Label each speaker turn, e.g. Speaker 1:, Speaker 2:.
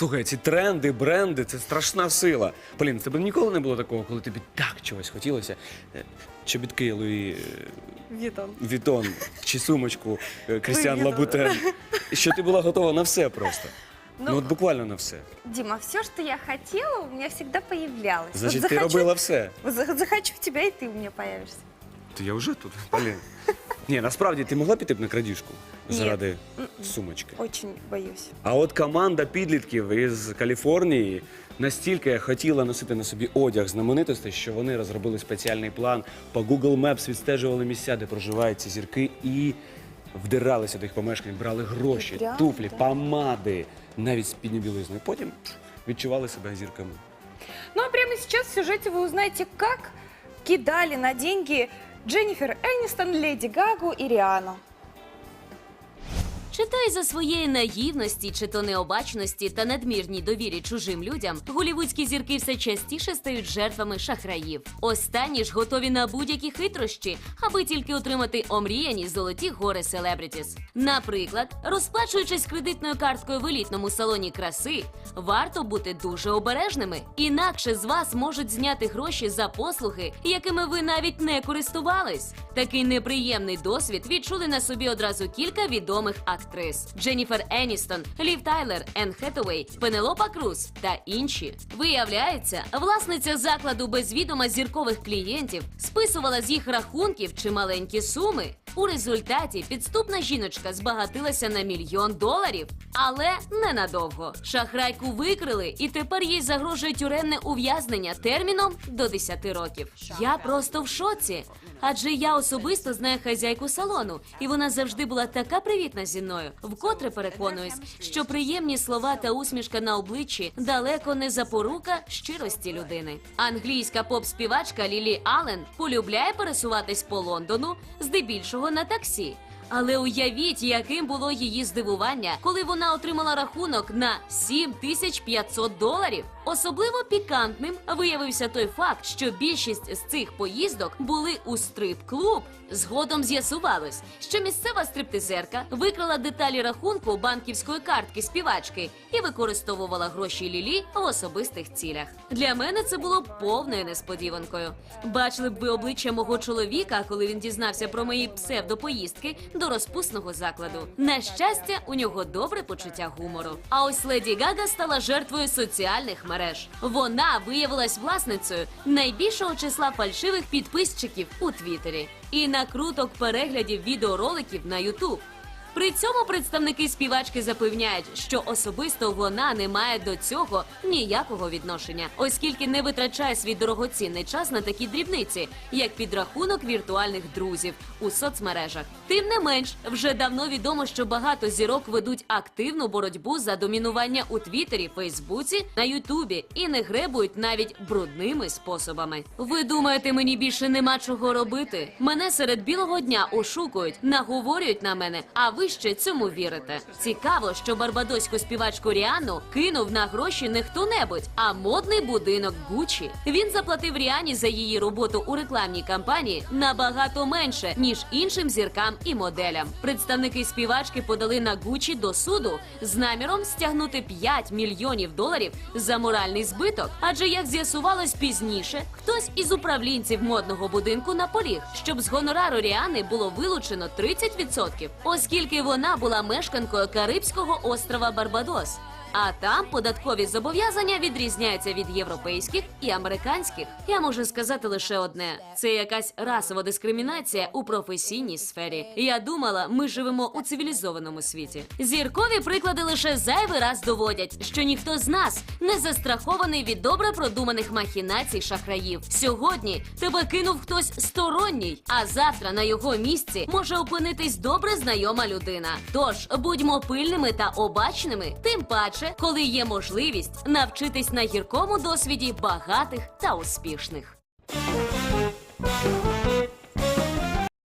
Speaker 1: Слухай, ці тренди, бренди це страшна сила. Полін, в тебе ніколи не було такого, коли тобі так чогось хотілося. Е, Чобітки Луї
Speaker 2: Вітон.
Speaker 1: Вітон чи сумочку е, Крістіан
Speaker 2: Вітон.
Speaker 1: Лабутен. Що ти була готова на все просто. Ну,
Speaker 2: Ну,
Speaker 1: от буквально на все.
Speaker 2: Дима, все, что я хотела, у меня всегда появлялось.
Speaker 1: Значить,
Speaker 2: вот
Speaker 1: ти
Speaker 2: захочу,
Speaker 1: робила все.
Speaker 2: вот за- захочу тебя, и ты у меня появишься.
Speaker 1: То я вже тут, Полін. Ні, насправді ти могла піти б на крадіжку
Speaker 2: Ні.
Speaker 1: заради сумочки.
Speaker 2: Очень боюсь.
Speaker 1: А от команда підлітків із Каліфорнії настільки хотіла носити на собі одяг знаменитостей, що вони розробили спеціальний план по Google Maps, відстежували місця, де проживають ці зірки, і вдиралися до їх помешкань, брали гроші, туфлі, помади, навіть спідню білизну. Потім відчували себе зірками.
Speaker 2: Ну а прямо сейчас в сюжете вы узнаете, как кидали на деньги Дженнифер Энистон, Леди Гагу и Риану.
Speaker 3: Чи то із за своєї наївності, чи то необачності та надмірній довірі чужим людям, голівудські зірки все частіше стають жертвами шахраїв. Останні ж готові на будь-які хитрощі, аби тільки отримати омріяні золоті гори селебрітіс. Наприклад, розплачуючись кредитною карткою в елітному салоні краси, варто бути дуже обережними, інакше з вас можуть зняти гроші за послуги, якими ви навіть не користувались. Такий неприємний досвід відчули на собі одразу кілька відомих актрис: Дженніфер Еністон, Лів Тайлер, Енн Хетуей, Пенелопа Круз та інші. Виявляється, власниця закладу без відома зіркових клієнтів списувала з їх рахунків чималенькі суми. У результаті підступна жіночка збагатилася на мільйон доларів, але ненадовго. Шахрайку викрили, і тепер їй загрожує тюремне ув'язнення терміном до 10 років. Я просто в шоці. Адже я особисто знаю хазяйку салону, і вона завжди була така привітна зі мною. Вкотре переконуюсь, що приємні слова та усмішка на обличчі далеко не запорука щирості людини. Англійська поп-співачка Лілі Аллен полюбляє пересуватись по Лондону, здебільшого на таксі. Але уявіть, яким було її здивування, коли вона отримала рахунок на 7500 доларів. Особливо пікантним виявився той факт, що більшість з цих поїздок були у стрип-клуб. Згодом з'ясувалось, що місцева стриптизерка викрала деталі рахунку банківської картки співачки і використовувала гроші Лілі в особистих цілях. Для мене це було повною несподіванкою. Бачили б ви обличчя мого чоловіка, коли він дізнався про мої псевдопоїздки до розпусного закладу. На щастя, у нього добре почуття гумору. А ось леді Гага стала жертвою соціальних мереж. Вона виявилась власницею найбільшого числа фальшивих підписчиків у Твіттері і накруток переглядів відеороликів на Ютуб. При цьому представники співачки запевняють, що особисто вона не має до цього ніякого відношення, оскільки не витрачає свій дорогоцінний час на такі дрібниці, як підрахунок віртуальних друзів у соцмережах. Тим не менш, вже давно відомо, що багато зірок ведуть активну боротьбу за домінування у Твіттері, Фейсбуці, на Ютубі і не гребують навіть брудними способами. Ви думаєте, мені більше нема чого робити? Мене серед білого дня ошукують, наговорюють на мене, а ви ще цьому вірите. Цікаво, що барбадоську співачку Ріану кинув на гроші не хто-небудь, а модний будинок Гучі. Він заплатив Ріані за її роботу у рекламній кампанії набагато менше ніж іншим зіркам і моделям. Представники співачки подали на Гучі до суду з наміром стягнути 5 мільйонів доларів за моральний збиток. Адже як з'ясувалось пізніше, хтось із управлінців модного будинку наполіг, щоб з гонорару Ріани було вилучено 30%, оскільки вона була мешканкою Карибського острова Барбадос. А там податкові зобов'язання відрізняються від європейських і американських. Я можу сказати лише одне: це якась расова дискримінація у професійній сфері. Я думала, ми живемо у цивілізованому світі. Зіркові приклади лише зайвий раз доводять, що ніхто з нас не застрахований від добре продуманих махінацій шахраїв. Сьогодні тебе кинув хтось сторонній, а завтра на його місці може опинитись добре знайома людина. Тож будьмо пильними та обачними, тим паче, коли є можливість навчитись на гіркому досвіді багатих та успішних.